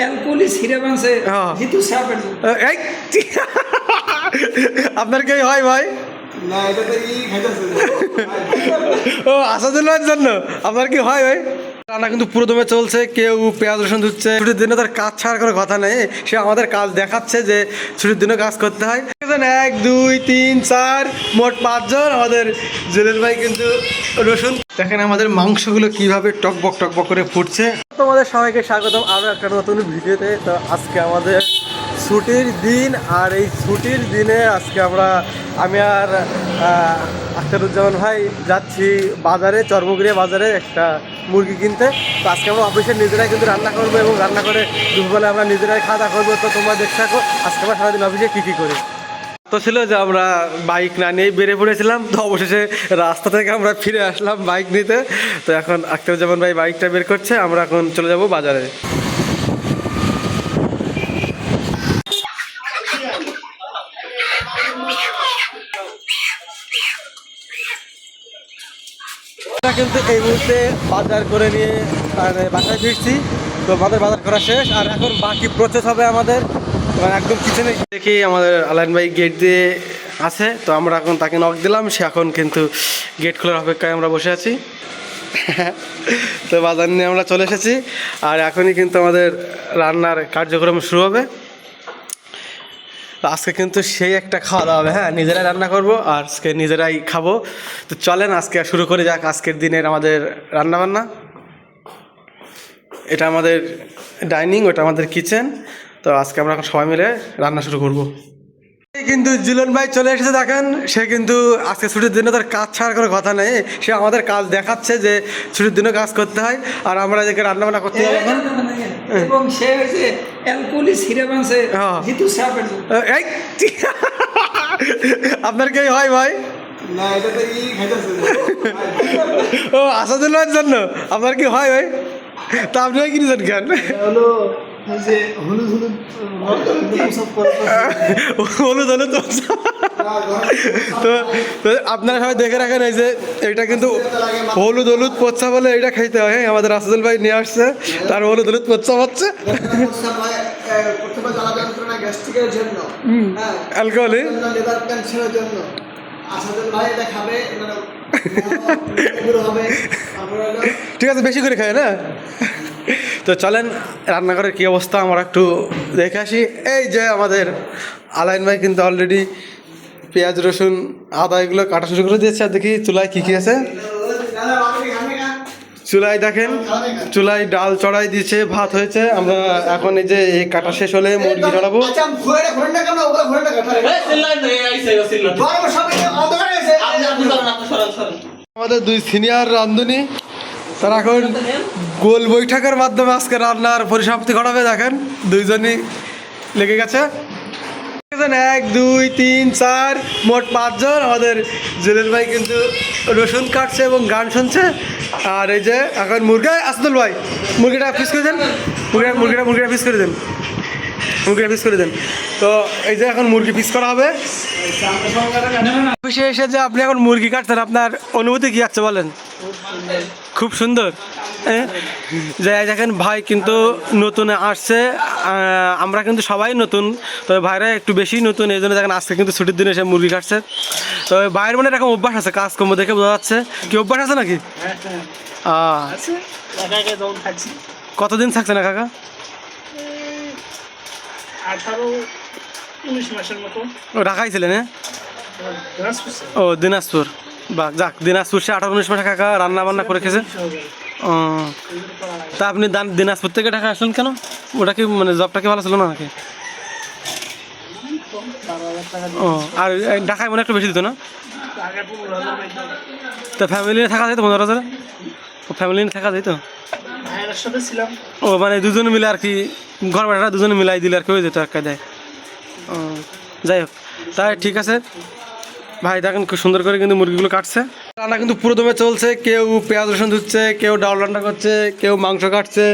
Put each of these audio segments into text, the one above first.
Alcoholically syrup আছে হিতু সাপের আপনার কি হয় ভাই? ও আসাদুল্লাহর জন্য। আপনার কি হয় ভাই? রান্না কিন্তু পুরো দমে চলছে কেউ পেঁয়াজ রসুন ধুচ্ছে। ছুটির দিনে তার কাজ ছাড়ার কোনো কথা নেই। সে আমাদের কাজ দেখাচ্ছে যে ছুটির দিনে কাজ করতে হয়। দেখেছেন, এক দুই তিন চার মোট পাঁচজন। আমাদের জুলেল ভাই কিন্তু রসুন। দেখেন আমাদের মাংসগুলো কীভাবে টকবক টকবক করে ফুটছে। তোমাদের সবাইকে স্বাগতম আরও একটা নতুন ভিডিওতে। তো আজকে আমাদের ছুটির দিন আর এই ছুটির দিনে আজকে আমরা আমি আর আখতারুজ্জামান ভাই যাচ্ছি বাজারে চর্মগুড়িয়া বাজারে একটা মুরগি কিনতে। তো আজকে আমরা অফিসে নিজেরাই কিন্তু রান্না করব এবং রান্না করে দুপুরবেলা আমরা নিজেরাই খাওয়া দাওয়া করব। তো তোমরা দেখতে থাকো আজকে আমরা সারাদিন অফিসে কী কী করি। তো ছিল যে আমরা বাইক না নিয়েই বেরিয়ে পড়েছিলাম। তো অবশেষে রাস্তা থেকে আমরা ফিরে আসলাম বাইক নিতে। তো এখন আখতারুজ্জামান ভাই বাইকটা বের করছে, আমরা এখন চলে যাব বাজারে। কিন্তু এই মুহূর্তে বাজার করে নিয়ে মানে বাসায় ফিরছি। তো আমাদের বাজার করা শেষ, আর এখন বাকি প্রসেস হবে আমাদের। একদম কিচেনে দেখি আমাদের আলাইন ভাই গেট দিয়ে আছে, তো আমরা এখন তাকে নক দিলাম, সে এখন কিন্তু গেট খোলার অপেক্ষায় আমরা বসে আছি। তো বাজার নিয়ে আমরা চলে এসেছি, আর এখনই কিন্তু আমাদের রান্নার কার্যক্রম শুরু হবে। আজকে কিন্তু সেই একটা খাওয়া দাওয়া হবে হ্যাঁ নিজেরাই রান্না করব, আর আজকে নিজেরাই খাব। তো চলেন, আজকে শুরু করে যাক আজকের দিনের আমাদের রান্না বান্না এটা আমাদের ডাইনিং ওটা আমাদের কিচেন তো আজকে আমরা এখন সবাই মিলে রান্না শুরু করব। এই কিন্তু জিলন ভাই চলে এসেছে দেখেন। সে কিন্তু আজকে ছুটির দিনে তার কাজ ছাড়ার কোনো কথা নেই। সে আমাদের কাজ দেখাচ্ছে যে ছুটির দিনে কাজ করতে হয় আর আমরা এদিকে রান্না বান্না করতে যাব এখন। এবং সে হয়েছে হ্যাঁ। জিতু সাপের এই! আপনার কি হয় ভাই? না এটা তো ই খাইতেছে। ও আসাদুল্লাহর জন্য। আপনার কি হয় ভাই? তা আপনি কিনেছেন কেন? হলো যে হলুদ হলুদ সব হলুদ হলুদ তো আপনারা সবাই দেখে রাখেন এই যে এটা কিন্তু হলুদ হলুদ পচ্ছা বলে এটা খাইতে হয়। হ্যাঁ, আমাদের আসাদুল ভাই নিয়ে আসছে তার হলুদ হলুদ পচ্ছা হচ্ছে। অ্যালকোহলি ঠিক আছে বেশি করে খায় না? তো চলেন রান্নাঘরের কী অবস্থা আমরা একটু দেখে আসি। এই যে আমাদের আলাইন ভাই কিন্তু অলরেডি পেঁয়াজ রসুন আদা এগুলো কাটা শুরু করে দিয়েছে। আর দেখি চুলায় কী কী আছে। চুলায় দেখেন চুলায় ডাল চড়াই দিয়েছে ভাত হয়েছে। আমরা এখন এই যে এই কাটা শেষ হলে মুরগি চড়াবো আচ্ছা আমাদের দুই সিনিয়র রান্ধুনি। তারা এখন গোল বৈঠকের মাধ্যমে আজকে রান্নার পরিসমাপ্তি ঘটাবে, দেখেন, দুইজনই লেগে গেছে। এক, দুই, তিন, চার, মোট পাঁচজন। আমাদের জুলেল ভাই কিন্তু রসুন কাটছে এবং গান শুনছে। আর এই যে এখন মুরগা, আসদুল ভাই, মুরগিটা ফিস করে দেন। মুরগিটা মুরগিটা মুরগিটা ফিস করে দেন। মুরগিটা ফিস করে দেন। তো এই যে এখন মুরগি ফিস করা হবে। অফিসে এসে যে আপনি এখন মুরগি কাটছেন, আপনার অনুভূতি কি আছে বলেন? খুব সুন্দর হ্যাঁ? যে দেখেন ভাই কিন্তু নতুন আসছে আমরা কিন্তু সবাই নতুন। তবে ভাইরা একটু বেশি নতুন এই জন্য দেখেন আজকে কিন্তু ছুটির দিনে এসে মুরগি কাটছে। তো ভাইয়ের মনে এরকম অভ্যাস আছে কাজকর্ম দেখে বোঝা যাচ্ছে। কি অভ্যাস আছে নাকি? কতদিন থাকছে না কাকা? ঢাকাই ছিলেন হ্যাঁ? ও দিনাজপুর। বা যাক দিনাজপুর সে আঠারো উনিশ মাসে কাকা রান্না বান্না করে খেয়েছে। ও তা আপনি দান- দিনাজপুর থেকে ঢাকা আসলেন কেন? ওটা কি মানে জবটা কি ভালো ছিল না নাকি? ও আর ঢাকায় মনে একটু বেশি দিত না? তা ফ্যামিলি নিয়ে থাকা যেত পনেরো হাজারে? ফ্যামিলি নিয়ে থাকা যেত সাথে ছিলাম। ও মানে দুজনে মিলে আর কি ঘর ভাড়াটা দুজন মিলাই দিলে আর কি হয়ে যেত এক কায়দায় ও যাই হোক তাই ঠিক আছে। ভাই, দেখেন খুব সুন্দর করে কিন্তু মুরগিগুলো কাটছে। রান্না কিন্তু পুরো দমে চলছে, কেউ পেঁয়াজ, রসুন ধুচ্ছে, কেউ ডাল রান্না করছে, কেউ মাংস কাটছে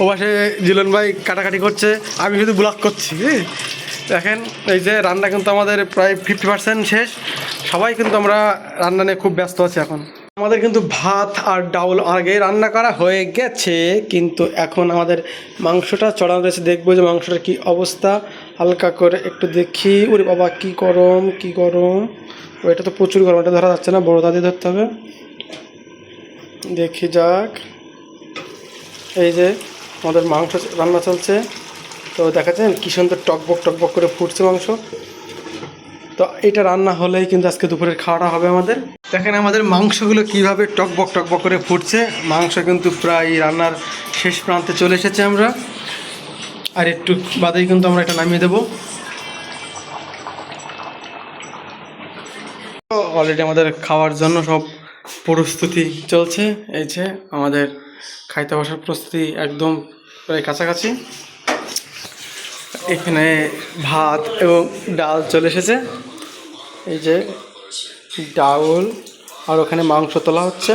ও পাশে জিলন ভাই কাটাকাটি করছে, আমি শুধু ব্লক করছি? দেখেন, এই যে রান্না কিন্তু আমাদের প্রায় ফিফটি পার্সেন্ট শেষ। সবাই কিন্তু আমরা রান্না নিয়ে খুব ব্যস্ত আছি এখন। আমাদের কিন্তু ভাত আর ডাউল আগে রান্না করা হয়ে গেছে, কিন্তু এখন আমাদের মাংসটা চড়ানো রয়েছে। দেখব যে মাংসটার কি অবস্থা। হালকা করে একটু দেখি। ওরে বাবা, কি গরম কি গরম। এটা তো প্রচুর গরম, এটা ধরা যাচ্ছে না, বড় দাদি ধরতে হবে। দেখি যাক। এই যে আমাদের মাংস রান্না চলছে। তো দেখাচ্ছেন কি সুন্দর টকবক টকবক করে ফুটছে মাংস। তো এটা রান্না হলেই কিন্তু আজকে দুপুরের খাওয়াটা হবে আমাদের। দেখেন আমাদের মাংসগুলো কীভাবে টকবক টকবক করে ফুটছে। মাংস কিন্তু প্রায় রান্নার শেষ প্রান্তে চলে এসেছে আমরা। আর একটু বাদেই কিন্তু আমরা এটা নামিয়ে দেবো। অলরেডি আমাদের খাওয়ার জন্য সব প্রস্তুতি চলছে। এই যে আমাদের খাইতে বসার প্রস্তুতি একদম প্রায় কাছাকাছি। এখানে ভাত এবং ডাল চলে এসেছে। এই যে ডাউল আর ওখানে মাংস তোলা হচ্ছে।